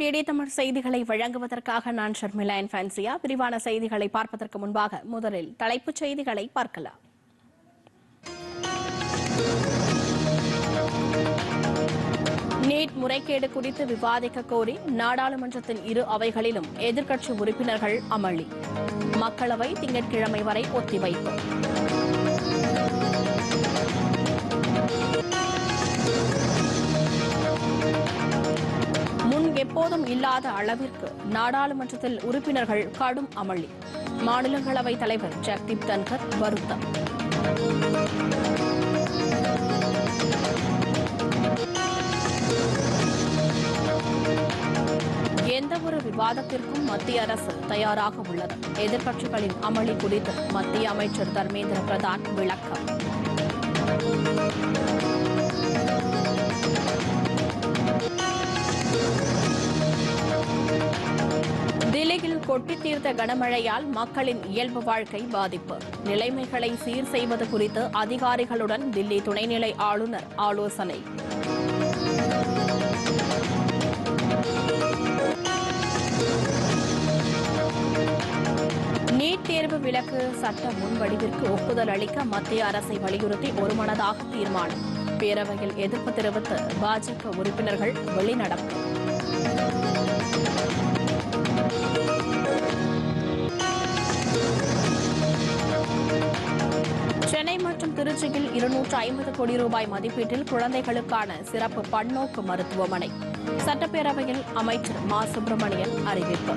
DD Tamil செய்திகளை வழங்குவதற்காக நான் ஷர்மிளா என் ஃபேன்சியா? விரிவான செய்திகளை பார்ப்பதற்கு முன்பாக முதலில் தலைப்புச் செய்திகளை பார்க்கலாம். நீட் முறைகேடு குறித்து விவாதிக்க கோரி நாடாளுமன்றத்தின் இரு அவைகளிலும் எதிர்க்கட்சி உறுப்பினர்கள் அமளி. மக்களவை திங்கட்கிழமை வரை ஒத்திவைப்பு. எப்போதும் இல்லாத அளவிற்கு நாடாளுமன்றத்தில் உறுப்பினர்கள் கடும் அமளி. மாநிலங்களவை தலைவர் ஜெக்தீப் தன்கர் வருத்தம். எந்த ஒரு விவாதத்திற்கும் மத்திய அரசு தயாராக உள்ளது. எதிர்க்கட்சிகளின் அமளி குறித்து மத்திய அமைச்சர் தர்மேந்திர பிரதான் விளக்கம். நிலையில் கொட்டி தீர்த்த கனமழையால் மக்களின் இயல்பு வாழ்க்கை பாதிப்பு. நிலைமைகளை சீர் செய்வது குறித்து அதிகாரிகளுடன் தில்லி துணைநிலை ஆளுநர் ஆலோசனை. நீட் தேர்வு விலக்கு சட்ட முன்வடிவிற்கு ஒப்புதல் அளிக்க மத்திய அரசை வலியுறுத்தி ஒருமனதாக தீர்மானம். பேரவையில் எதிர்ப்பு தெரிவித்து பாஜக உறுப்பினர்கள் வெளிநடப்பு. சென்னை மற்றும் திருச்சியில் இருநூற்று ஐம்பது கோடி ரூபாய் மதிப்பீட்டில் குழந்தைகளுக்கான சிறப்பு பன்னோக்கு மருத்துவமனை. சட்டப்பேரவையில் அமைச்சர் மா. சுப்பிரமணியன் அறிவிப்பு.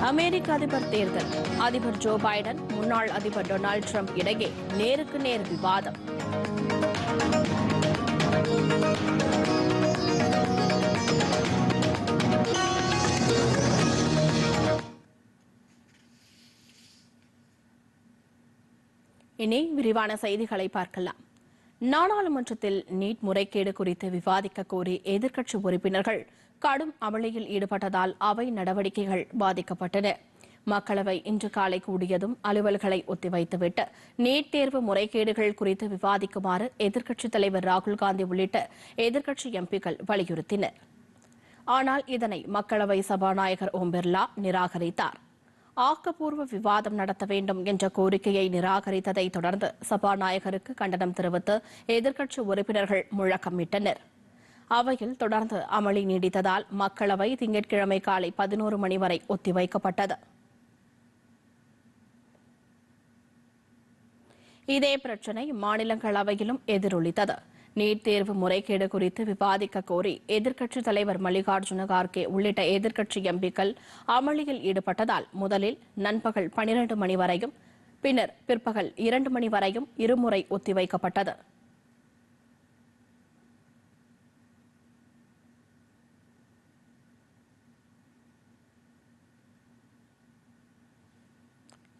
அமெரிக்க அதிபர் தேர்தல். அதிபர் ஜோ பைடன் முன்னாள் அதிபர் டொனால்டு ட்ரம்ப் இடையே நேருக்கு நேர் விவாதம். இனி விரிவான செய்திகளை பார்க்கலாம். நாடாளுமன்றத்தில் நீட் முறைகேடு குறித்து விவாதிக்க கோரி எதிர்க்கட்சி உறுப்பினர்கள் கடும் அமளியில் ஈடுபட்டதால் அவை நடவடிக்கைகள் பாதிக்கப்பட்டன. மக்களவை இன்று காலை கூடியதும் அலுவல்களை ஒத்திவைத்துவிட்டு நீட் தேர்வு முறைகேடுகள் குறித்து விவாதிக்குமாறு எதிர்க்கட்சித் தலைவர் ராகுல் காந்தி உள்ளிட்ட எதிர்க்கட்சி எம்பிக்கள் வலியுறுத்தினர். ஆனால் இதனை மக்களவை சபாநாயகர் ஓம் பிர்லா நிராகரித்தார். ஆக்கப்பூர்வ விவாதம் நடத்த வேண்டும் என்ற கோரிக்கையை நிராகரித்ததை தொடர்ந்து சபாநாயகருக்கு கண்டனம் தெரிவித்து எதிர்க்கட்சி உறுப்பினர்கள் முழக்கமிட்டனர். அவையில் தொடர்ந்து அமளி நீடித்ததால் மக்களவை திங்கட்கிழமை காலை பதினோரு மணி வரை ஒத்திவைக்கப்பட்டது. இதே பிரச்சினை மாநிலங்களவையிலும் எதிரொலித்தது. நீட் தேர்வு முறைகேடு குறித்து விவாதிக்க கோரி எதிர்க்கட்சித் தலைவர் மல்லிகார்ஜுன கார்கே உள்ளிட்ட எதிர்க்கட்சி எம்பிக்கள் அமளியில் ஈடுபட்டதால் முதலில் நண்பகல் பனிரண்டு மணி வரையும் பின்னர் பிற்பகல் இரண்டு மணி வரையும் இருமுறை ஒத்திவைக்கப்பட்டது.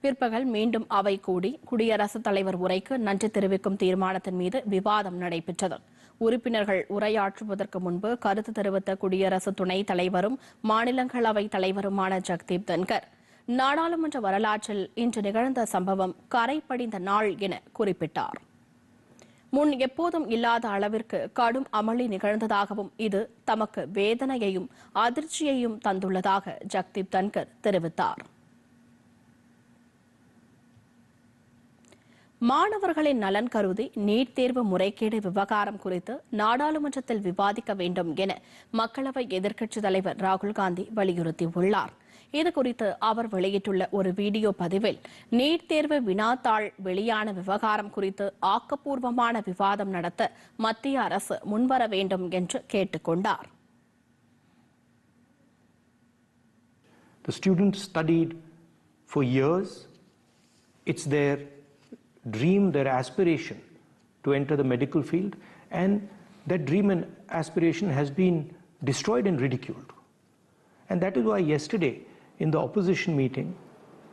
பிற்பகல் மீண்டும் அவை கூடி குடியரசுத் தலைவர் உரைக்கு நன்றி தெரிவிக்கும் தீர்மானத்தின் மீது விவாதம் நடைபெற்றது. உறுப்பினர்கள் உரையாற்றுவதற்கு முன்பு கருத்து தெரிவித்த குடியரசு துணைத் தலைவரும் மாநிலங்களவை தலைவருமான ஜக்தீப் தன்கர். நாடாளுமன்ற வரலாற்றில் இன்று நிகழ்ந்த சம்பவம் கரை படிந்த நாள் என குறிப்பிட்டார். முன் எப்போதும் இல்லாத அளவிற்கு கடும் அமளி நிகழ்ந்ததாகவும் இது தமக்கு வேதனையையும் அதிர்ச்சியையும் தந்துள்ளதாக ஜக்தீப் தன்கர் தெரிவித்தார். மாணவர்களின் நலன் கருதி நீட் தேர்வு முறைகேடு விவகாரம் குறித்து நாடாளுமன்றத்தில் விவாதிக்க வேண்டும் என மக்களவை எதிர்க்கட்சித் தலைவர் ராகுல் காந்தி வலியுறுத்தியுள்ளார் இதுகுறித்து அவர் வெளியிட்டுள்ள ஒரு வீடியோ பதிவில் நீட் தேர்வு வினாத்தாள் வெளியான விவகாரம் குறித்து ஆக்கப்பூர்வமான விவாதம் நடத்த மத்திய அரசு முன்வர வேண்டும் என்று கேட்டுக்கொண்டார் The students studied for years. It's their dream, their aspiration to enter the medical field, and that dream and aspiration has been destroyed and ridiculed. And that is why yesterday in the opposition meeting,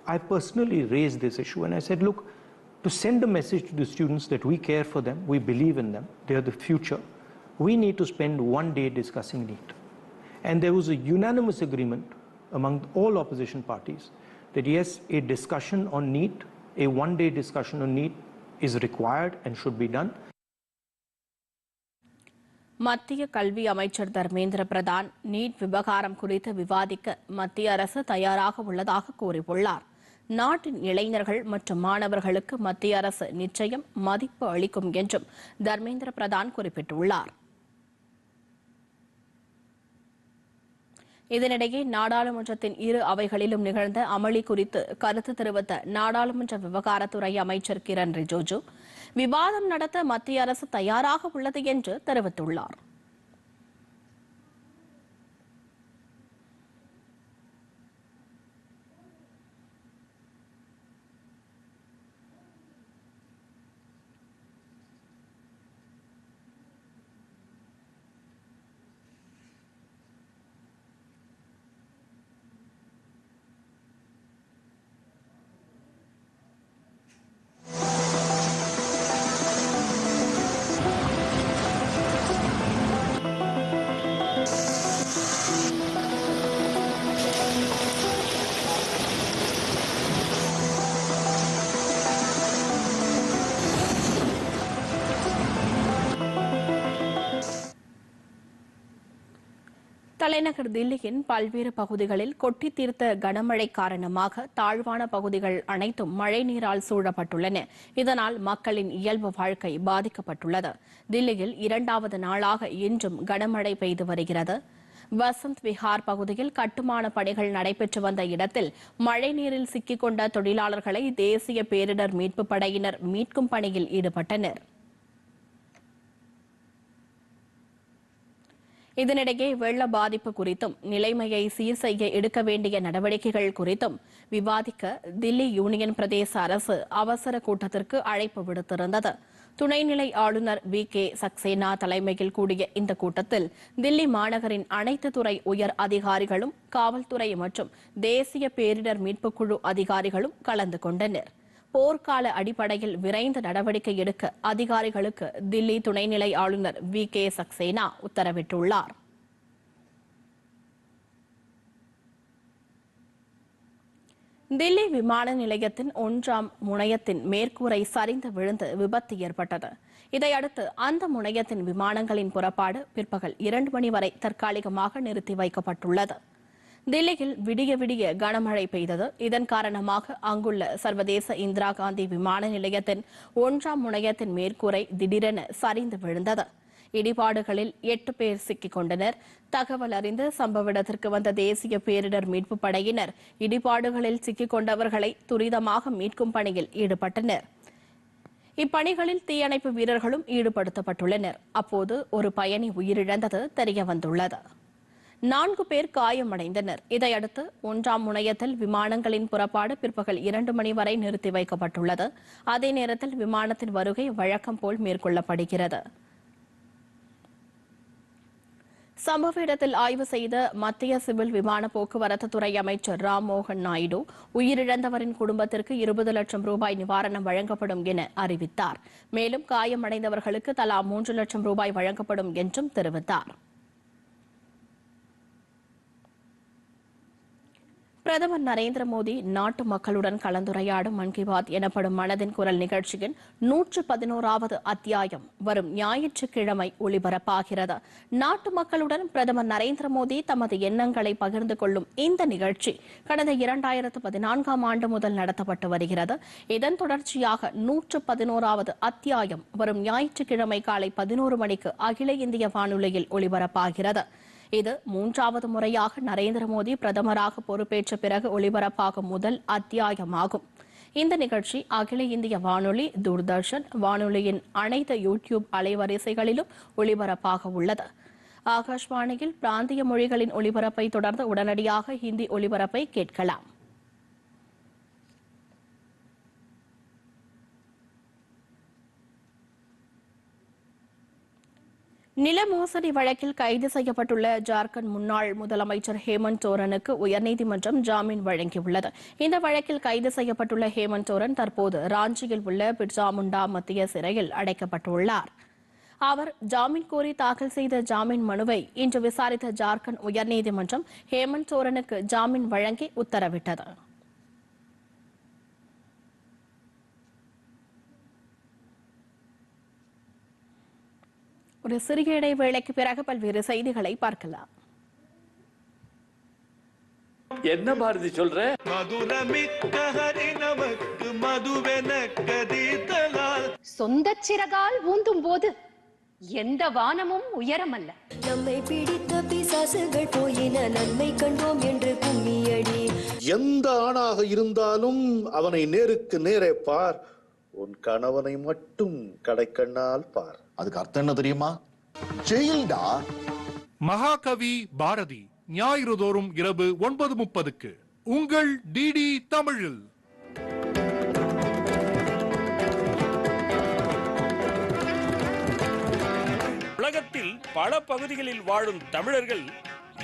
I personally raised this issue and I said, look, to send a message to the students that we care for them, we believe in them, they are the future, we need to spend one day discussing NEET. And there was a unanimous agreement among all opposition parties that yes, a discussion on NEET, a one day discussion on NEET is required and should be done. மத்திய கல்வி அமைச்சர் Dharmendra Pradhan NEET விவகாரம் குறித்து விவாதிக்க மத்திய அரசு தயாராக உள்ளதாக கூறியுள்ளார் நாட்டின் இளைஞர்கள் மற்றும் மாணவர்களுக்கு மத்திய அரசு நிச்சயம் மதிப்பு அளிக்கும் என்றும் தர்மேந்திர பிரதான் குறிப்பிட்டுள்ளார் இதனிடையே நாடாளுமன்றத்தின் இரு அவைகளிலும் நிகழ்ந்த அமளி குறித்து கருத்து தெரிவித்த நாடாளுமன்ற விவகாரத்துறை அமைச்சர் கிரண் ரிஜிஜு விவாதம் நடத்த மத்திய அரசு தயாராக உள்ளது என்று தெரிவித்துள்ளார். தலைநகர் தில்லியின் பல்வேறு பகுதிகளில் கொட்டி தீர்த்த கனமழை காரணமாக தாழ்வான பகுதிகள் அனைத்தும் மழைநீரால் சூழப்பட்டுள்ளன. இதனால் மக்களின் இயல்பு வாழ்க்கை பாதிக்கப்பட்டுள்ளது. தில்லியில் இரண்டாவது நாளாக இன்றும் கனமழை பெய்து வருகிறது. வசந்த் விஹார் பகுதியில் கட்டுமான பணிகள் நடைபெற்று வந்த இடத்தில் மழைநீரில் சிக்கிக்கொண்ட தொழிலாளர்களை தேசிய பேரிடர் மீட்புப் படையினர் மீட்கும் பணியில் ஈடுபட்டனர். இதனிடையே வெள்ள பாதிப்பு குறித்தும் நிலைமையை சீர் செய்ய எடுக்க வேண்டிய நடவடிக்கைகள் குறித்தும் விவாதிக்க தில்லி யூனியன் பிரதேச அரசு அவசர கூட்டத்திற்கு அழைப்பு விடுத்திருந்தது. துணைநிலை ஆளுநர் வி. கே. சக்சேனா தலைமையில் கூடிய இந்த கூட்டத்தில் தில்லி மாநகரின் அனைத்து துறை உயர் அதிகாரிகளும் காவல்துறை மற்றும் தேசிய பேரிடர் மீட்புக் குழு அதிகாரிகளும் கலந்து கொண்டனர். போர்க்கால அடிப்படையில் விரைந்து நடவடிக்கை எடுக்க அதிகாரிகளுக்கு தில்லி துணைநிலை ஆளுநர் வி. கே. சக்சேனா உத்தரவிட்டுள்ளார். தில்லி விமான நிலையத்தின் ஒன்றாம் முனையத்தின் மேற்கூரை சரிந்து விழுந்து விபத்து ஏற்பட்டது. இதையடுத்து அந்த முனையத்தின் விமானங்களின் புறப்பாடு பிற்பகல் இரண்டு மணி வரை தற்காலிகமாக நிறுத்தி வைக்கப்பட்டுள்ளது. தில்லியில் விடிய விடிய கனமழை பெய்தது. இதன் காரணமாக அங்குள்ள சர்வதேச இந்திரா காந்தி விமான நிலையத்தின் ஒன்றாம் முனையத்தின் மேற்கூரை திடீரென சரிந்து விழுந்தது. இடிபாடுகளில் எட்டு பேர் சிக்கிக் கொண்டனர் தகவல் அறிந்து சம்பவ இடத்திற்கு வந்த தேசிய பேரிடர் மீட்புப் படையினர் இடிபாடுகளில் சிக்கிக் கொண்டவர்களை துரிதமாக மீட்கும் பணியில் ஈடுபட்டனர். இப்பணிகளில் தீயணைப்பு வீரர்களும் ஈடுபடுத்தப்பட்டுள்ளனர். அப்போது ஒரு பயணி உயிரிழந்தது தெரியவந்துள்ளது. நான்கு பேர் காயமடைந்தனர். இதையடுத்து ஒன்றாம் முனையத்தில் விமானங்களின் புறப்பாடு பிற்பகல் இரண்டு மணி வரை நிறுத்தி வைக்கப்பட்டுள்ளது. அதே நேரத்தில் விமானத்தின் வருகை வழக்கம் போல் மேற்கொள்ளப்படுகிறது. சம்பவ இடத்தில் ஆய்வு செய்த மத்திய சிவில் விமான போக்குவரத்து துறை அமைச்சர் ராம் மோகன் நாயுடு உயிரிழந்தவரின் குடும்பத்திற்கு இருபது லட்சம் ரூபாய் நிவாரணம் வழங்கப்படும் என அறிவித்தார். மேலும் காயமடைந்தவர்களுக்கு தலா மூன்று லட்சம் ரூபாய் வழங்கப்படும் என்றும் தெரிவித்தார். பிரதமர் நரேந்திர மோடி நாட்டு மக்களுடன் கலந்துரையாடும் மன் கி பாத் எனப்படும் மனதின் குரல் நிகழ்ச்சியின் நூற்று பதினோராவது அத்தியாயம் வரும் ஞாயிற்றுக்கிழமை ஒளிபரப்பாகிறது. நாட்டு மக்களுடன் பிரதமர் நரேந்திர மோடி தமது எண்ணங்களை பகிர்ந்து கொள்ளும் இந்த நிகழ்ச்சி கடந்த இரண்டாயிரத்து பதினான்காம் ஆண்டு முதல் நடத்தப்பட்டு வருகிறது. இதன் தொடர்ச்சியாக நூற்று பதினோராவது அத்தியாயம் வரும் ஞாயிற்றுக்கிழமை காலை பதினோரு மணிக்கு அகில இந்திய வானொலியில் ஒளிபரப்பாகிறது. இது மூன்றாவது முறையாக நரேந்திர மோடி பிரதமராக பொறுப்பேற்ற பிறகு ஒளிபரப்பாகும் முதல் அத்தியாயமாகும். இந்த நிகழ்ச்சி அகில இந்திய வானொலி தூர்தர்ஷன் வானொலியின் அனைத்து யூடியூப் அலைவரிசைகளிலும் ஒளிபரப்பாக உள்ளது. ஆகாஷ்வாணியில் பிராந்திய மொழிகளின் ஒளிபரப்பை தொடர்ந்து உடனடியாக ஹிந்தி ஒளிபரப்பை கேட்கலாம். நில மோசடி வழக்கில் கைது செய்யப்பட்டுள்ள ஜார்க்கண்ட் முன்னாள் முதலமைச்சர் ஹேமந்த் சோரனுக்கு உயர்நீதிமன்றம் ஜாமீன் வழங்கியுள்ளது. இந்த வழக்கில் கைது செய்யப்பட்டுள்ள ஹேமந்த் சோரன் தற்போது ராஞ்சியில் உள்ள பிட்சாமுண்டா மத்திய சிறையில் அடைக்கப்பட்டுள்ளார். அவர் ஜாமீன் கோரி தாக்கல் செய்த ஜாமீன் மனுவை இன்று விசாரித்த ஜார்க்கண்ட் உயர்நீதிமன்றம் ஹேமந்த் சோரனுக்கு ஜாமீன் வழங்கி உத்தரவிட்டது. ஒரு சிறிய இடைவேளைக்கு பிறகு பல்வேறு செய்திகளை பார்க்கலாம். என்ன பாரதி சொல்ற? மதுரமிக்க ஹரி நமக்கு மதுவென கதித்தலால் சொந்த சிறகால் ஊந்தும் போது எந்த வானமும் உயரமல்ல. நம்மை பிடித்த பிசாசுகள் போயின நன்மை கண்டோம் என்று கும்மியடி. எந்த ஆணாக இருந்தாலும் அவனை நேருக்கு நேரே பார். உன் கணவனை மட்டும் கடைக்கண்ணால் பார். அதுக்கு அர்த்தம் என்ன தெரியுமா? ஜெயில்டா? மகாகவி பாரதி ஞாயிறு தோறும் இரவு ஒன்பது முப்பதுக்கு. உங்கள் டிடி தமிழில். உலகத்தில் பல பகுதிகளில் வாழும் தமிழர்கள்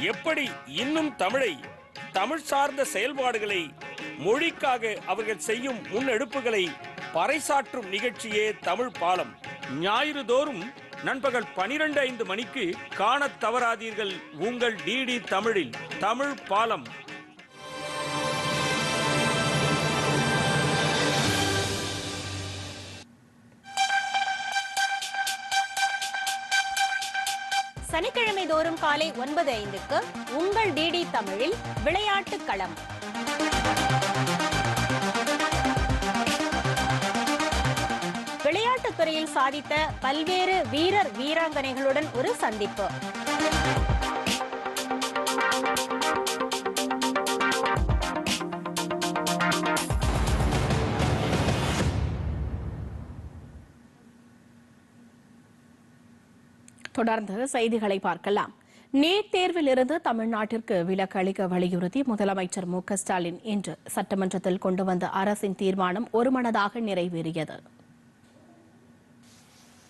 எப்படி இன்னும் தமிழை தமிழ் சார்ந்த செயல்பாடுகளை மொழிக்காக அவர்கள் செய்யும் முன்னெடுப்புகளை பறைசாற்றும் நிகழ்ச்சியே தமிழ் பாலம். ஞாயிறு தோறும் நண்பகல் பனிரெண்டு ஐந்து மணிக்கு காணத் தவறாதீர்கள் உங்கள் டிடி தமிழில் தமிழ் பாலம். சனிக்கிழமை தோறும் காலை ஒன்பது ஐந்துக்கு உங்கள் டிடி தமிழில் விளையாட்டு களம் விளையாட்டுத் துறையில் சாதித்த பல்வேறு வீரர் வீராங்கனைகளுடன் ஒரு சந்திப்பு. தொடர்ந்து செய்திகளை பார்க்கலாம். நீட் தேர்வில் இருந்து தமிழ்நாட்டிற்கு விலக்கு அளிக்க வலியுறுத்தி முதலமைச்சர் மு ஸ்டாலின் இன்று சட்டமன்றத்தில் கொண்டு வந்த அரசின் தீர்மானம் ஒருமனதாக நிறைவேறியது.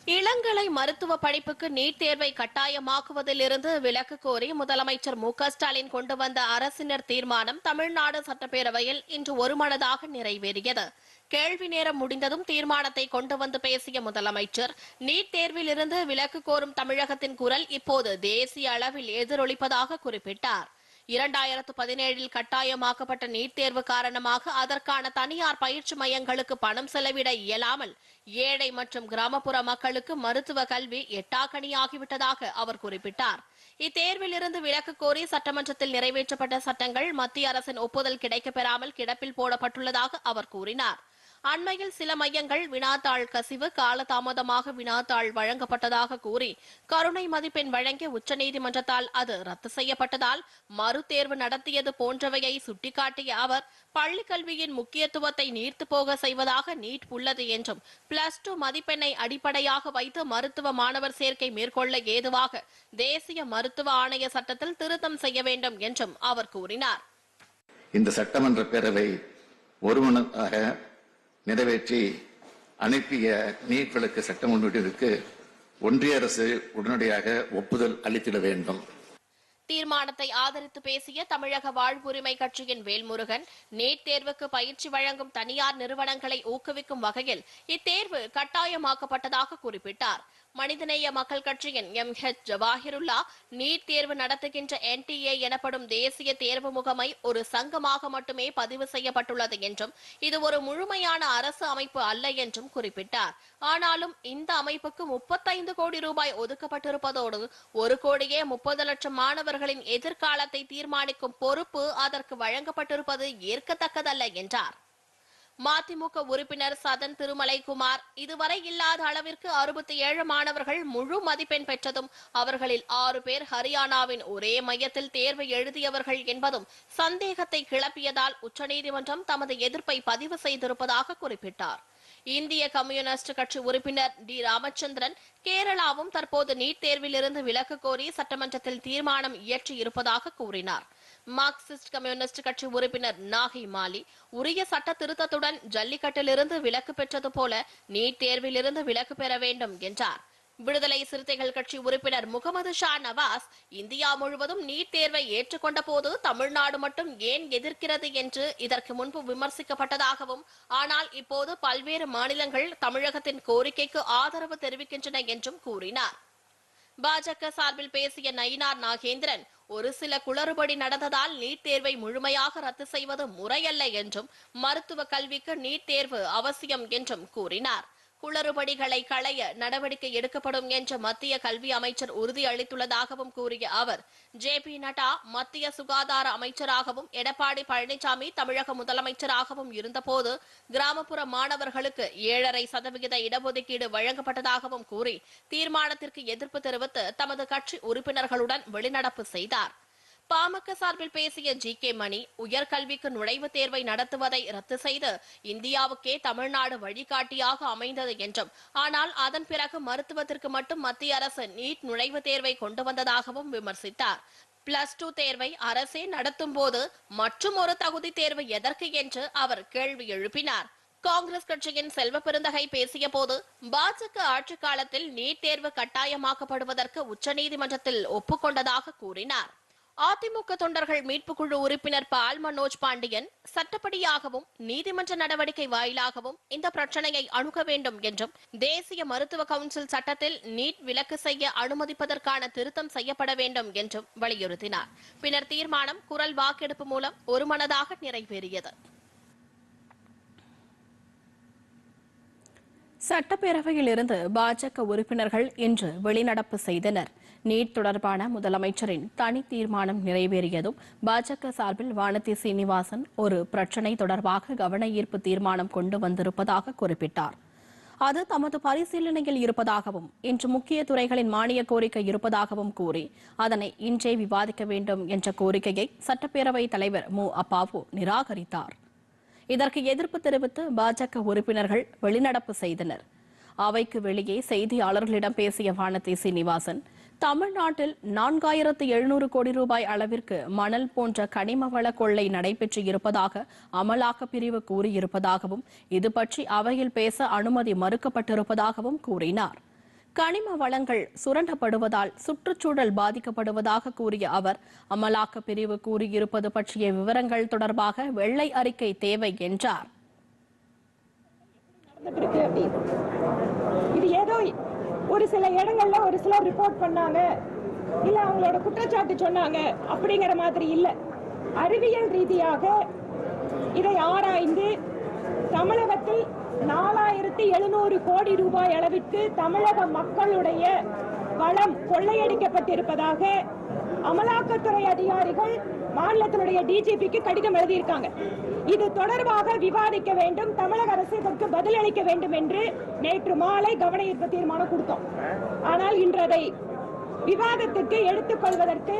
இளங்கலை மருத்துவ படிப்புக்கு நீட் தேர்வை கட்டாயமாக்குவதிலிருந்து விலக்கு கோரி முதலமைச்சர் மு ஸ்டாலின் கொண்டு வந்த அரசினர் தீர்மானம் தமிழ்நாடு சட்டப்பேரவையில் இன்று ஒருமனதாக நிறைவேறியது. கேள்வி நேரம் முடிந்ததும் தீர்மானத்தை கொண்டு வந்து பேசிய முதலமைச்சர் நீட் தேர்விலிருந்து விலக்கு கோரும் தமிழகத்தின் குரல் இப்போது தேசிய அளவில் எதிரொலிப்பதாக குறிப்பிட்டார். இரண்டாயிரத்து பதினேழில் கட்டாயமாக்கப்பட்ட நீட் தேர்வு காரணமாக அதற்கான தனியார் பயிற்சி மையங்களுக்கு பணம் செலவிட இயலாமல் ஏழை மற்றும் கிராமப்புற மக்களுக்கு மருத்துவ கல்வி எட்டாக்கணியாகிவிட்டதாக அவர் குறிப்பிட்டார். இத்தேர்வில் இருந்து விலக்கு கோரி சட்டமன்றத்தில் நிறைவேற்றப்பட்ட சட்டங்கள் மத்திய அரசின் ஒப்புதல் கிடைக்கப்பெறாமல் கிடப்பில் போடப்பட்டுள்ளதாக அவர் கூறினார். அண்மையில் சில மையங்கள் வினாத்தாள் கசிவு காலதாமதமாக வினாத்தாள் வழங்கப்பட்டதாக கூறி கருணை மதிப்பெண் வழங்கிய உச்சநீதிமன்றத்தால் அது ரத்து செய்யப்பட்டதால் மறுதேர்வு நடத்தியது போன்றவையை சுட்டிக்காட்டிய அவர் பள்ளி கல்வியின் முக்கியத்துவத்தை நீர்த்து போக செய்வதாக நீட் உள்ளது என்றும் பிளஸ் டூ மதிப்பெண்ணை அடிப்படையாக வைத்து மருத்துவ மாணவர் சேர்க்கை மேற்கொள்ள ஏதுவாக தேசிய மருத்துவ ஆணைய சட்டத்தில் திருத்தம் செய்ய வேண்டும் என்றும் அவர் கூறினார். இந்த சட்டமன்ற பேரவை ஒருமனதாக நிறைவேற்றி அனுப்பிய நீட் விளக்கு சட்ட முன்வடிவுக்கு ஒன்றிய அரசு உடனடியாக ஒப்புதல் அளித்திட வேண்டும். தீர்மானத்தை ஆதரித்து பேசிய தமிழக வாழ்வுரிமை கட்சியின் வேல்முருகன் நீட் தேர்வுக்கு பயிற்சி வழங்கும் தனியார் நிறுவனங்களை ஊக்குவிக்கும் வகையில் இத்தேர்வு கட்டாயமாக்கப்பட்டதாக குறிப்பிட்டார். மனிதநேய மக்கள் கட்சியின் எம். ஹெச். ஜவாஹிருல்லா நீட் தேர்வு நடத்துகின்ற என்டிஏ எனப்படும் தேசிய தேர்வு முகமை ஒரு சங்கமாக மட்டுமே பதிவு செய்யப்பட்டுள்ளது என்றும் இது ஒரு முழுமையான அரசு அமைப்பு அல்ல என்றும் குறிப்பிட்டார். ஆனாலும் இந்த அமைப்புக்கு முப்பத்தைந்து கோடி ரூபாய் ஒதுக்கப்பட்டிருப்பதோடு ஒரு கோடியே முப்பது லட்சம் மாணவர்களின் எதிர்காலத்தை தீர்மானிக்கும் பொறுப்பு அதற்கு வழங்கப்பட்டிருப்பது ஏற்கத்தக்கதல்ல என்றார். மதிமுக உறுப்பினர் சதன் திருமலைக்குமார் இதுவரை இல்லாத அளவிற்கு அறுபத்தி ஏழு மாணவர்கள் முழு மதிப்பெண் பெற்றதும் அவர்களில் ஆறு பேர் ஹரியானாவின் ஒரே மையத்தில் தேர்வு எழுதியவர்கள் என்பதும் சந்தேகத்தை கிளப்பியதால் உச்சநீதிமன்றம் தமது எதிர்ப்பை பதிவு செய்திருப்பதாக குறிப்பிட்டார். இந்திய கம்யூனிஸ்ட் கட்சி உறுப்பினர் டி. ராமச்சந்திரன் கேரளாவும் தற்போது நீட் தேர்விலிருந்து விலக்கு கோரி சட்டமன்றத்தில் தீர்மானம் இயற்றி இருப்பதாக கூறினார். மார்க்சிஸ்ட் கம்யூனிஸ்ட் கட்சி உறுப்பினர் நாகி மாலி உரிய சட்ட திருத்தத்துடன் ஜல்லிக்கட்டிலிருந்து விலக்கு பெற்றது போல நீட் தேர்விலிருந்து விலக்கு பெற வேண்டும் என்றார். விடுதலை சிறுத்தைகள் கட்சி உறுப்பினர் முகமது ஷா நவாஸ் இந்தியா முழுவதும் நீட் தேர்வை ஏற்றுக்கொண்ட போது தமிழ்நாடு மட்டும் ஏன் எதிர்க்கிறது என்று இதற்கு முன்பு விமர்சிக்கப்பட்டதாகவும் ஆனால் இப்போது பல்வேறு மாநிலங்கள் தமிழகத்தின் கோரிக்கைக்கு ஆதரவு தெரிவிக்கின்றன என்றும் கூறினார். பாஜக சார்பில் பேசிய நயினார் நாகேந்திரன் ஒரு சில குளறுபடி நடந்ததால் நீட் தேர்வை முழுமையாக ரத்து செய்வது முறையல்ல என்றும் மருத்துவ கல்விக்கு நீட் தேர்வு அவசியம் என்றும் கூறினார். குளறுபடிகளை களைய நடவடிக்கை எடுக்கப்படும் என்ற மத்திய கல்வி அமைச்சர் உறுதியளித்துள்ளதாகவும் கூறிய அவர் ஜே பி நட்டா மத்திய சுகாதார அமைச்சராகவும் எடப்பாடி பழனிசாமி தமிழக முதலமைச்சராகவும் இருந்தபோது கிராமப்புற மாணவர்களுக்கு ஏழரை சதவிகித இடஒதுக்கீடு வழங்கப்பட்டதாகவும் கூறி தீர்மானத்திற்கு எதிர்ப்பு தெரிவித்து தமது கட்சி உறுப்பினர்களுடன் வெளிநடப்பு செய்தார். பாமக சார்பில் பேசிய ஜி கே மணி உயர்கல்விக்கு நுழைவுத் தேர்வை நடத்துவதை ரத்து செய்து இந்தியாவுக்கே தமிழ்நாடு வழிகாட்டியாக அமைந்தது என்றும் ஆனால் அதன் பிறகு மருத்துவத்திற்கு மட்டும் மத்திய அரசு நீட் நுழைவுத் தேர்வை கொண்டு வந்ததாகவும் விமர்சித்தார். பிளஸ் டூ தேர்வை அரசே நடத்தும் போது மற்றும் ஒரு தகுதி தேர்வு எதற்கு என்று அவர் கேள்வி எழுப்பினார். காங்கிரஸ் கட்சியின் செல்வ பெருந்தகை பேசிய போது பாஜக ஆட்சி காலத்தில் நீட் தேர்வு கட்டாயமாக்கப்படுவதற்கு உச்சநீதிமன்றத்தில் ஒப்புக்கொண்டதாக கூறினார். அதிமுக தொண்டர்கள் மீட்பு குழு உறுப்பினர் பால் மனோஜ் பாண்டியன் சட்டப்படியாகவும் நீதிமன்ற நடவடிக்கை வாயிலாகவும் இந்த பிரச்சனையை அணுக வேண்டும் என்றும் தேசிய மருத்துவ கவுன்சில் சட்டத்தில் நீட் விலக்கு செய்ய அனுமதிப்பதற்கான திருத்தம் செய்யப்பட வேண்டும் என்றும் வலியுறுத்தினார். பின்னர் தீர்மானம் குரல் வாக்கெடுப்பு மூலம் ஒருமனதாக நிறைவேறியது. சட்டப்பேரவையில் இருந்து பாஜக உறுப்பினர்கள் இன்று வெளிநடப்பு செய்தனர். நீட் தொடர்பான முதலமைச்சரின் தனி தீர்மானம் நிறைவேறியதும் பாஜக சார்பில் வானதி சீனிவாசன் ஒரு பிரச்சினை தொடர்பாக கவன ஈர்ப்பு தீர்மானம் கொண்டு வந்திருப்பதாக குறிப்பிட்டார். அது தமது பரிசீலனையில் இருப்பதாகவும் இன்று முக்கிய துறைகளின் மானிய கோரிக்கை இருப்பதாகவும் கூறி அதனை இன்றே விவாதிக்க வேண்டும் என்ற கோரிக்கையை சட்டப்பேரவைத் தலைவர் மு. அப்பாவு நிராகரித்தார். இதற்கு எதிர்ப்பு தெரிவித்து பாஜக உறுப்பினர்கள் வெளிநடப்பு செய்தனர். அவைக்கு வெளியே செய்தியாளர்களிடம் பேசிய வானதி சீனிவாசன் தமிழ்நாட்டில் நான்காயிரத்து எழுநூறு கோடி ரூபாய் அளவிற்கு மணல் போன்ற கனிம வள கொள்ளை நடைபெற்று இருப்பதாக அமலாக்க பிரிவு கூறியிருப்பதாகவும் இது பற்றி அவையில் பேச அனுமதி மறுக்கப்பட்டிருப்பதாகவும் கூறினார். கனிம வளங்கள் சுரண்டப்படுவதால் சுற்றுச்சூழல் பாதிக்கப்படுவதாக கூறிய அவர் அமலாக்க பிரிவு கூறியிருப்பது பற்றிய விவரங்கள் தொடர்பாக வெள்ளை அறிக்கை தேவை என்றார். இது ஏதோ ஒரு சில இடங்கள்ல ஒரு சிலர் ரிப்போர்ட் பண்ணாங்க. இல்ல அவங்களோட குற்றச்சாட்டு சொன்னாங்க அப்படிங்கிற மாதிரி இல்ல. அறிவியல் ரீதியாக இதை ஆராய்ந்து தமிழகத்தில் நாலாயிரத்தி எழுநூறு கோடி ரூபாய் அளவிற்கு தமிழக மக்களுடைய வளம் கொள்ளையடிக்கப்பட்டிருப்பதாக அமலாக்கத்துறை அதிகாரிகள் மாநிலத்தினுடைய டிஜிபிக்கு கடிதம் எழுதியிருக்காங்க. இது தொடர்பாக விவாதிக்க வேண்டும் தமிழக அரசு இதற்கு பதிலளிக்க வேண்டும் என்று நேற்று மாலை கவன ஈர்ப்பு தீர்மானம் கொடுத்தோம். ஆனால் இன்றதை விவாதத்துக்கு எடுத்துக்கொள்வதற்கு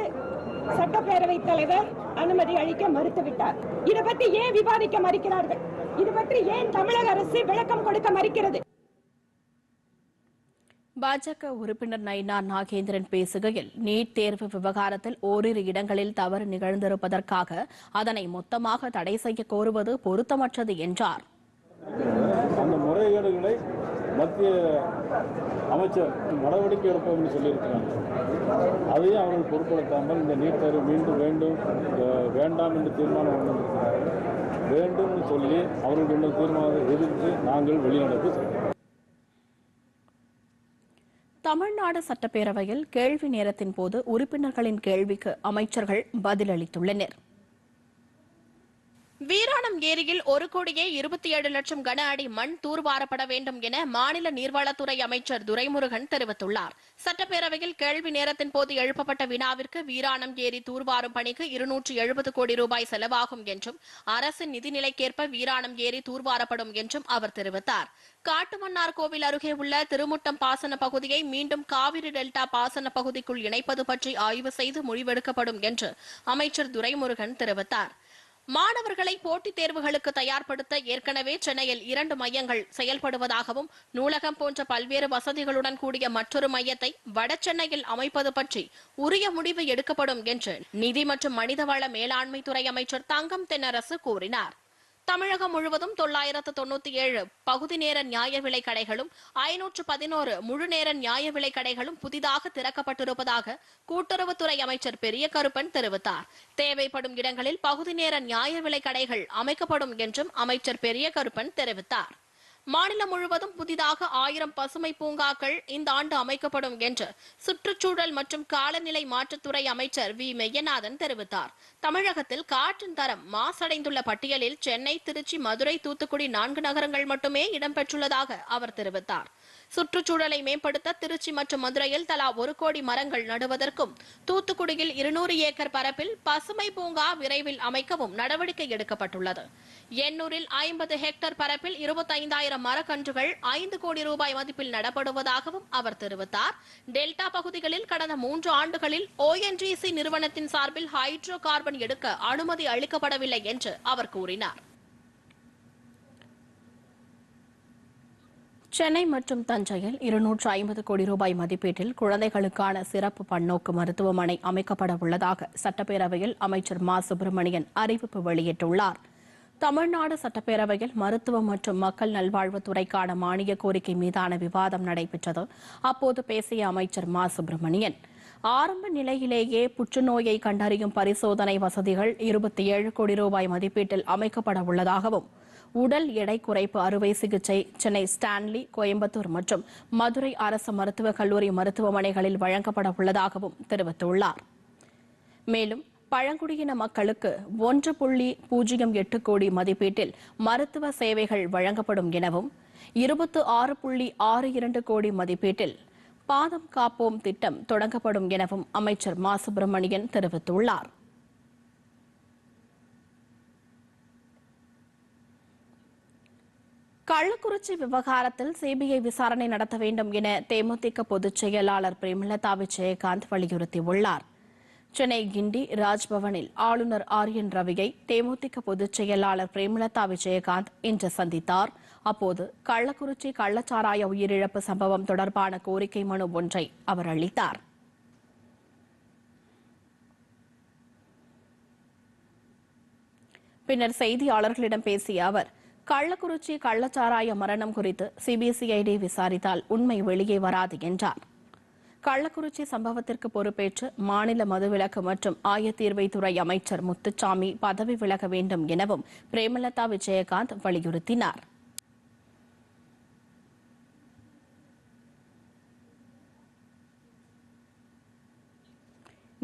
சட்டப்பேரவை தலைவர் அனுமதி அளிக்க மறுத்துவிட்டார். இதை பத்தி ஏன் விவாதிக்க மறுக்கிறார்கள்? இது பற்றி ஏன் தமிழக அரசு விளக்கம் கொடுக்க மறுக்கிறது? பாஜக உறுப்பினர் நயினார் நாகேந்திரன் பேசுகையில் நீட் தேர்வு விவகாரத்தில் ஓரிரு இடங்களில் தவறு நிகழ்ந்திருப்பதற்காக அதனை மொத்தமாக தடை செய்ய கோருவது பொருத்தமற்றது என்றார். மத்திய அமைச்சர் நடவடிக்கை எடுப்போம்னு என்று சொல்லியிருக்கிறாங்க. அதையும் அவர்கள் பொருட்படுத்தாமல் இந்த நீட் தேர்வு மீண்டும் வேண்டும் வேண்டாம் என்று தீர்மானம் கொண்டு வந்திருக்கிறார்கள் வேண்டும் என்று சொல்லி அவர்கள் கொண்ட தீர்மானத்தை எதிர்த்து நாங்கள் வெளிநடப்பு செய்கிறோம். தமிழ்நாடு சட்டப்பேரவையில் கேள்வி நேரத்தின் போது உறுப்பினர்களின் கேள்விக்கு அமைச்சர்கள் பதிலளித்துள்ளனர். வீராணம் ஏரியில் ஒரு கோடியே இருபத்தி ஏழு லட்சம் கன அடி மண் தூர்வாரப்பட வேண்டும் என மாநில நீர்வளத்துறை அமைச்சர் துரைமுருகன் தெரிவித்துள்ளார். சட்டப்பேரவையில் கேள்வி நேரத்தின் போது எழுப்பப்பட்ட வினாவிற்கு வீராணம் ஏரி தூர்வாரும் பணிக்கு இருநூற்று எழுபது கோடி ரூபாய் செலவாகும் என்றும் அரசின் நிதிநிலைக்கேற்ப வீராணம் ஏரி தூர்வாரப்படும் என்றும் அவர் தெரிவித்தார். காட்டுமன்னார் கோவில் அருகே உள்ள திருமுட்டம் பாசன பகுதியை மீண்டும் காவிரி டெல்டா பாசன பகுதிக்குள் இணைப்பது பற்றி ஆய்வு செய்து முடிவெடுக்கப்படும் என்று அமைச்சர் துரைமுருகன் தெரிவித்தார். மாணவர்களை போட்டித் தேர்வுகளுக்கு தயார்படுத்த ஏற்கனவே சென்னையில் இரண்டு மையங்கள் செயல்படுவதாகவும் நூலகம் போன்ற பல்வேறு வசதிகளுடன் கூடிய மற்றொரு மையத்தை வடசென்னையில் அமைப்பது பற்றி உரிய முடிவு எடுக்கப்படும் என்று நிதி மற்றும் மனிதவள மேலாண்மை துறை அமைச்சர் தங்கம் தென்னரசு கூறினார். தமிழகம் முழுவதும் தொள்ளாயிரத்து தொண்ணூத்தி ஏழு பகுதி நேர நியாய விலை கடைகளும் ஐநூற்று பதினோரு முழு நேர நியாய விலை கடைகளும் புதிதாக திறக்கப்பட்டிருப்பதாக கூட்டுறவுத்துறை அமைச்சர் பெரிய கருப்பன் தெரிவித்தார். தேவைப்படும் இடங்களில் பகுதி நேர நியாய விலை கடைகள் அமைக்கப்படும் என்றும் அமைச்சர் பெரிய கருப்பன் தெரிவித்தார். மாநிலம் முழுவதும் புதிதாக ஆயிரம் பசுமை பூங்காக்கள் இந்த ஆண்டு அமைக்கப்படும் என்று சுற்றுச்சூழல் மற்றும் காலநிலை மாற்றத்துறை அமைச்சர் வி. மெய்யநாதன் தெரிவித்தார். தமிழகத்தில் காற்றின் தரம் மாசடைந்துள்ள பட்டியலில் சென்னை திருச்சி மதுரை தூத்துக்குடி நான்கு நகரங்கள் மட்டுமே இடம்பெற்றுள்ளதாக அவர் தெரிவித்தார். சுற்றுச்சூழலை மேம்படுத்த திருச்சி மற்றும் மதுரையில் தலா ஒரு கோடி மரங்கள் நடுவதற்கும் தூத்துக்குடியில் இருநூறு ஏக்கர் பரப்பில் பசுமை பூங்கா விரைவில் அமைக்கவும் நடவடிக்கை எடுக்கப்பட்டுள்ளது. எண்ணூரில் ஐம்பது ஹெக்டேர் பரப்பில் இருபத்தைந்தாயிரம் மரக்கன்றுகள் ஐந்து கோடி ரூபாய் மதிப்பில் நடப்படுவதாகவும் அவர் தெரிவித்தார். டெல்டா பகுதிகளில் கடந்த மூன்று ஆண்டுகளில் ஓஎன்ஜிசி நிறுவனத்தின் சார்பில் ஹைட்ரோ கார்பன் எடுக்க அனுமதி அளிக்கப்படவில்லை என்று அவர் கூறினார். சென்னை மற்றும் தஞ்சையில் இருநூற்று ஐம்பது கோடி ரூபாய் மதிப்பீட்டில் குழந்தைகளுக்கான சிறப்பு பன்னோக்கு மருத்துவமனை அமைக்கப்பட உள்ளதாக சட்டப்பேரவையில் அமைச்சர் மா. சுப்பிரமணியன் அறிவிப்பு வெளியிட்டுள்ளார். தமிழ்நாடு சட்டப்பேரவையில் மருத்துவம் மற்றும் மக்கள் நல்வாழ்வுத்துறைக்கான மானிய கோரிக்கை மீதான விவாதம் நடைபெற்றது. அப்போது பேசிய அமைச்சர் மா. சுப்பிரமணியன் ஆரம்ப நிலையிலேயே புற்றுநோயை கண்டறியும் பரிசோதனை வசதிகள் இருபத்தி ஏழு கோடி ரூபாய் மதிப்பீட்டில் அமைக்கப்பட உள்ளதாகவும் உடல் எடை குறைப்பு அறுவை சிகிச்சை சென்னை ஸ்டான்லி கோயம்புத்தூர் மற்றும் மதுரை அரசு மருத்துவக் கல்லூரி மருத்துவமனைகளில் வழங்கப்பட உள்ளதாகவும் தெரிவித்துள்ளார். மேலும் பழங்குடியின மக்களுக்கு ஒன்று புள்ளி பூஜ்ஜியம் எட்டு கோடி மதிப்பீட்டில் மருத்துவ சேவைகள் வழங்கப்படும் எனவும் இருபத்து ஆறு புள்ளி ஆறு இரண்டு கோடி மதிப்பீட்டில் பாதம் காப்போம் திட்டம் தொடங்கப்படும் எனவும் அமைச்சர் மா. சுப்பிரமணியன் தெரிவித்துள்ளார். கள்ளக்குறிச்சி விவகாரத்தில் சிபிஐ விசாரணை நடத்த வேண்டும் என தேமுதிக பொதுச் செயலாளர் பிரேமலதா விஜயகாந்த் வலியுறுத்தியுள்ளார். சென்னை கிண்டி ராஜ்பவனில் ஆளுநர் ஆர் என் ரவியை தேமுதிக பொதுச் செயலாளர் பிரேமலதா விஜயகாந்த் இன்று சந்தித்தார். அப்போது கள்ளக்குறிச்சி கள்ளச்சாராய உயிரிழப்பு சம்பவம் தொடர்பான கோரிக்கை மனு ஒன்றை அவர் அளித்தார். பின்னர் செய்தியாளர்களிடம் பேசிய அவர் கள்ளக்குறிச்சி கள்ளச்சாராய மரணம் குறித்து சிபிசிஐடி விசாரித்தால் உண்மை வெளியே வராது என்றார். கள்ளக்குறிச்சி சம்பவத்திற்கு பொறுப்பேற்று மாநில மதுவிலக்கு மற்றும் ஆயத்தீர்வைத்துறை அமைச்சர் முத்துச்சாமி பதவி விலக வேண்டும் எனவும் பிரேமலதா விஜயகாந்த் வலியுறுத்தினார்.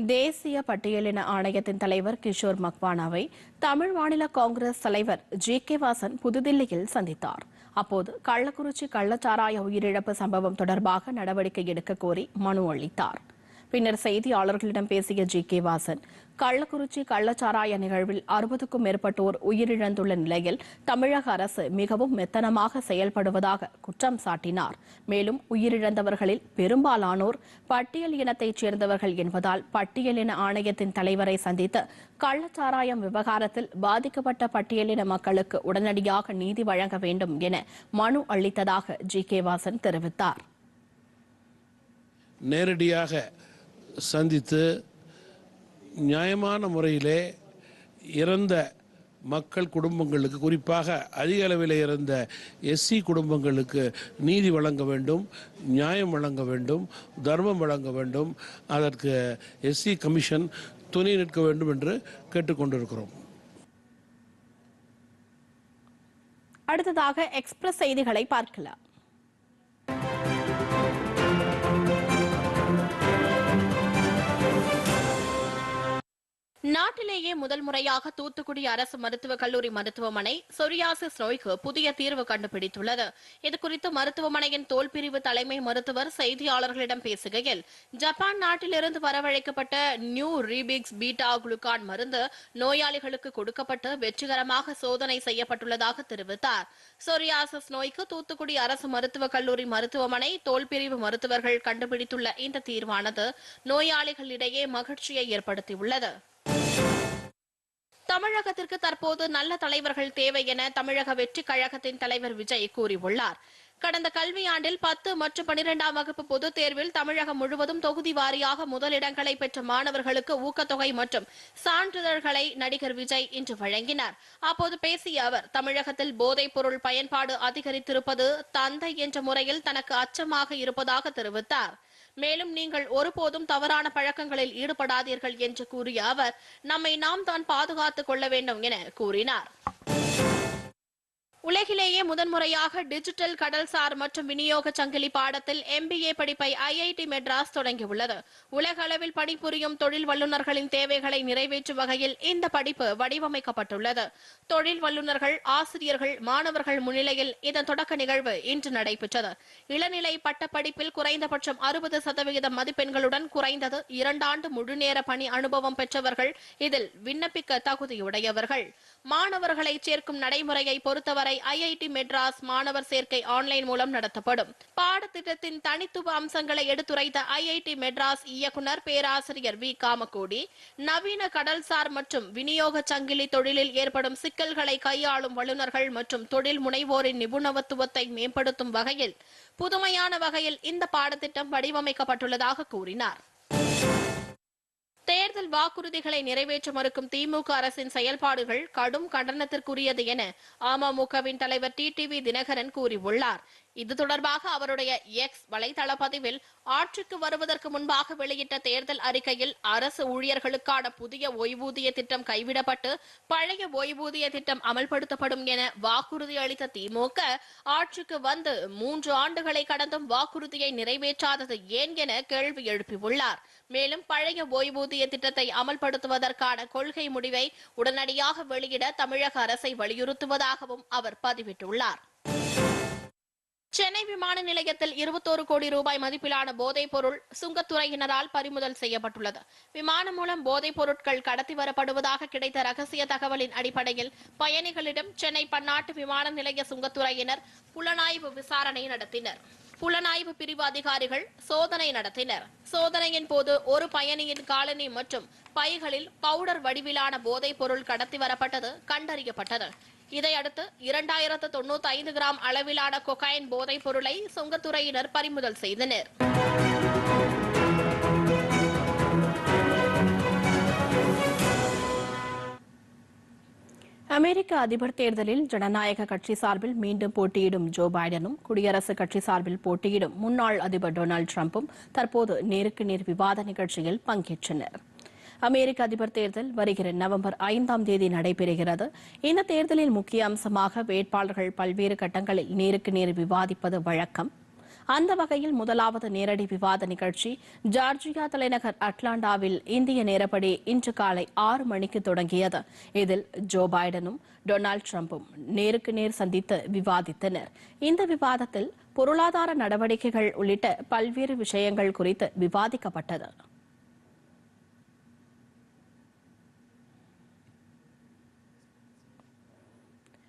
தேசிய பட்டியலின ஆணையத்தின் தலைவர் கிஷோர் மக்வானாவை தமிழ் மாநில காங்கிரஸ் தலைவர் ஜி கே வாசன் புதுதில்லியில் சந்தித்தார். அப்போது கள்ளக்குறிச்சி கள்ளச்சாராய உயிரிழப்பு சம்பவம் தொடர்பாக நடவடிக்கை எடுக்க கோரி மனு அளித்தார். பின்னர் செய்தியாளர்களிடம் பேசிய ஜி கே வாசன் கள்ளக்குறிச்சி கள்ளச்சாராய நிகழ்வில் அறுபதுக்கும் மேற்பட்டோர் உயிரிழந்துள்ள நிலையில் தமிழக அரசு மிகவும் மெத்தனமாக செயல்படுவதாக குற்றம் சாட்டினார். மேலும் உயிரிழந்தவர்களில் பெரும்பாலானோர் பட்டியல் இனத்தைச் சேர்ந்தவர்கள் என்பதால் பட்டியலின ஆணையத்தின் தலைவரை சந்தித்து கள்ளச்சாராயம் விவகாரத்தில் பாதிக்கப்பட்ட பட்டியலின மக்களுக்கு உடனடியாக நீதி வழங்க வேண்டும் என மனு அளித்ததாக ஜி. கே. வாசன் தெரிவித்தார். நேரடியாக சந்தித்து நியாயமான முறையிலே இறந்த மக்கள் குடும்பங்களுக்கு குறிப்பாக அதிக அளவில் இறந்த எஸ்சி குடும்பங்களுக்கு நீதி வழங்க வேண்டும் நியாயம் வழங்க வேண்டும் தர்மம் வழங்க வேண்டும். அதற்கு எஸ்சி கமிஷன் துணை நிற்க வேண்டும் என்று கேட்டுக்கொண்டிருக்கிறோம் அடுத்ததாக எக்ஸ்பிரஸ் செய்திகளை பார்க்கலாம். நாட்டிலேயே முதல் முறையாக தூத்துக்குடி அரசு மருத்துவக் கல்லூரி மருத்துவமனை சொரியாசிஸ் நோய்க்கு புதிய தீர்வு கண்டுபிடித்துள்ளது. இதுகுறித்து மருத்துவமனையின் தோல் பிரிவு தலைமை மருத்துவர் செய்தியாளர்களிடம் பேசுகையில் ஜப்பான் நாட்டிலிருந்து வரவழைக்கப்பட்ட நியூ ரீபிக்ஸ் பீட்டா குளுக்கான் மருந்து நோயாளிகளுக்கு கொடுக்கப்பட்டு வெற்றிகரமாக சோதனை செய்யப்பட்டுள்ளதாக தெரிவித்தார். சொரியாசிஸ் நோய்க்கு தூத்துக்குடி அரசு மருத்துவக் கல்லூரி மருத்துவமனை தோல் பிரிவு மருத்துவர்கள் கண்டுபிடித்துள்ள இந்த தீர்வானது நோயாளிகளிடையே மகிழ்ச்சியை ஏற்படுத்தியுள்ளது. தமிழகத்திற்கு தற்போது நல்ல தலைவர்கள் தேவை என தமிழக வெற்றி கழகத்தின் தலைவர் விஜய் கூறியுள்ளார். கடந்த கல்வியாண்டில் பத்து மற்றும் பனிரெண்டாம் வகுப்பு பொதுத் தேர்வில் தமிழகம் முழுவதும் தொகுதி வாரியாக முதலிடங்களை பெற்ற மாணவர்களுக்கு ஊக்கத்தொகை மற்றும் சான்றிதழ்களை நடிகர் விஜய் இன்று வழங்கினார். அப்போது பேசிய அவர் தமிழகத்தில் போதைப் பொருள் பயன்பாடு அதிகரித்திருப்பது தந்தை என்ற முறையில் தனக்கு அச்சமாக இருப்பதாக தெரிவித்தார். மேலும் நீங்கள் ஒருபோதும் தவறான பழக்கங்களில் ஈடுபடாதீர்கள் என்று கூறிய அவர் நம்மை நாம் தான் பாதுகாத்துக் கொள்ள வேண்டும் என கூறினார். உலகிலேயே முதன்முறையாக டிஜிட்டல் கடல்சார் மற்றும் விநியோக சங்கிலி பாடத்தில் எம்பிஏ படிப்பை ஐஐடி மெட்ராஸ் தொடங்கியுள்ளது. உலக அளவில் பணிபுரியும் தொழில் வல்லுநர்களின் தேவைகளை நிறைவேற்றும் வகையில் இந்த படிப்பு வடிவமைக்கப்பட்டுள்ளது. தொழில் வல்லுநர்கள் ஆசிரியர்கள் மாணவர்கள் முன்னிலையில் இதன் தொடக்க நிகழ்வு இன்று நடைபெற்றது. இளநிலை பட்டப்படிப்பில் குறைந்தபட்சம் அறுபது சதவிகிதம் மதிப்பெண்களுடன் குறைந்தது இரண்டாண்டு முழுநேர பணி அனுபவம் பெற்றவர்கள் இதில் விண்ணப்பிக்க தகுதியுடையவர்கள். மாணவர்களை சேர்க்கும் நடைமுறையை பொறுத்தவரை ஐஐடி மெட்ராஸ் மாணவர் சேர்க்கை ஆன்லைன் மூலம் நடத்தப்படும். பாடத்திட்டத்தின் தனித்துவ அம்சங்களை எடுத்துரைத்த ஐஐடி மெட்ராஸ் இயக்குனர் பேராசிரியர் வி. காமகோடி நவீன கடல்சார் மற்றும் விநியோக சங்கிலி தொழிலில் ஏற்படும் சிக்கல்களை கையாளும் வல்லுநர்கள் மற்றும் தொழில் முனைவோரின் நிபுணத்துவத்தை மேம்படுத்தும் வகையில் புதுமையான வகையில் இந்த பாடத்திட்டம் வடிவமைக்கப்பட்டுள்ளதாக கூறினார். தேர்தல் வாக்குறுதிகளை நிறைவேற்ற மறுக்கும் திமுக அரசின் செயல்பாடுகள் கடும் கண்டனத்திற்குரியது என அமமுகவின் தலைவர் டிடிவி தினகரன் கூறியுள்ளார். இது தொடர்பாக அவருடைய எக்ஸ் வலைதள பதிவில் ஆட்சிக்கு வருவதற்கு முன்பாக வெளியிட்ட தேர்தல் அறிக்கையில் அரசு ஊழியர்களுக்கான புதிய ஓய்வூதிய திட்டம் கைவிடப்பட்டு பழைய ஓய்வூதிய திட்டம் அமல்படுத்தப்படும் என வாக்குறுதி அளித்த திமுக ஆட்சிக்கு வந்து மூன்று ஆண்டுகளை கடந்தும் வாக்குறுதியை நிறைவேற்றாதது ஏன் என கேள்வி எழுப்பியுள்ளார். மேலும் பழைய ஓய்வூதிய திட்டத்தை அமல்படுத்துவதற்கான கொள்கை முடிவை உடனடியாக வெளியிட தமிழக அரசை வலியுறுத்துவதாகவும் அவர் பதிவிட்டுள்ளார். சென்னை விமான நிலையத்தில் இருபத்தோரு கோடி ரூபாய் மதிப்பிலான போதைப் பொருள் சுங்கத்துறையினரால் பறிமுதல் செய்யப்பட்டுள்ளது. விமானம் மூலம் போதைப் பொருட்கள் கடத்தி வரப்படுவதாக கிடைத்த ரகசிய தகவலின் அடிப்படையில் பயணிகளிடம் சென்னை பன்னாட்டு விமான நிலைய சுங்கத்துறையினர் புலனாய்வு விசாரணை நடத்தினர். புலனாய்வு பிரிவு அதிகாரிகள் சோதனை நடத்தினர். சோதனையின் போது ஒரு பயணியின் காலனி மற்றும் பைகளில் பவுடர் வடிவிலான போதைப் பொருள் கடத்தி வரப்பட்டது கண்டறியப்பட்டது. இதையடுத்து இரண்டாயிரத்து தொண்ணூத்தி ஐந்து கிராம் அளவிலான கொகைன் போதைப் பொருளை சுங்கத்துறையினர் பறிமுதல் செய்தனர். அமெரிக்க அதிபர் தேர்தலில் ஜனநாயக கட்சி சார்பில் மீண்டும் போட்டியிடும் ஜோ பைடனும் குடியரசுக் கட்சி சார்பில் போட்டியிடும் முன்னாள் அதிபர் டொனால்டு டிரம்பும் தற்போது நேருக்கு நேர் விவாத நிகழ்ச்சியில் பங்கேற்றனர். அமெரிக்க அதிபர் தேர்தல் வருகிற நவம்பர் ஐந்தாம் தேதி நடைபெறுகிறது. இந்த தேர்தலில் முக்கிய அம்சமாக வேட்பாளர்கள் பல்வேறு கட்டங்களில் நேருக்கு நேர் விவாதிப்பது வழக்கம். அந்த வகையில் முதலாவது நேரடி விவாத நிகழ்ச்சி ஜார்ஜியா தலைநகர் அட்லாண்டாவில் இந்திய நேரப்படி இன்று காலை ஆறு மணிக்கு தொடங்கியது. இதில் ஜோ பைடனும் டொனால்டு டிரம்பும் நேருக்கு நேர் சந்தித்து விவாதித்தனர். இந்த விவாதத்தில் பொருளாதார நடவடிக்கைகள் உள்ளிட்ட பல்வேறு விஷயங்கள் குறித்து விவாதிக்கப்பட்டது.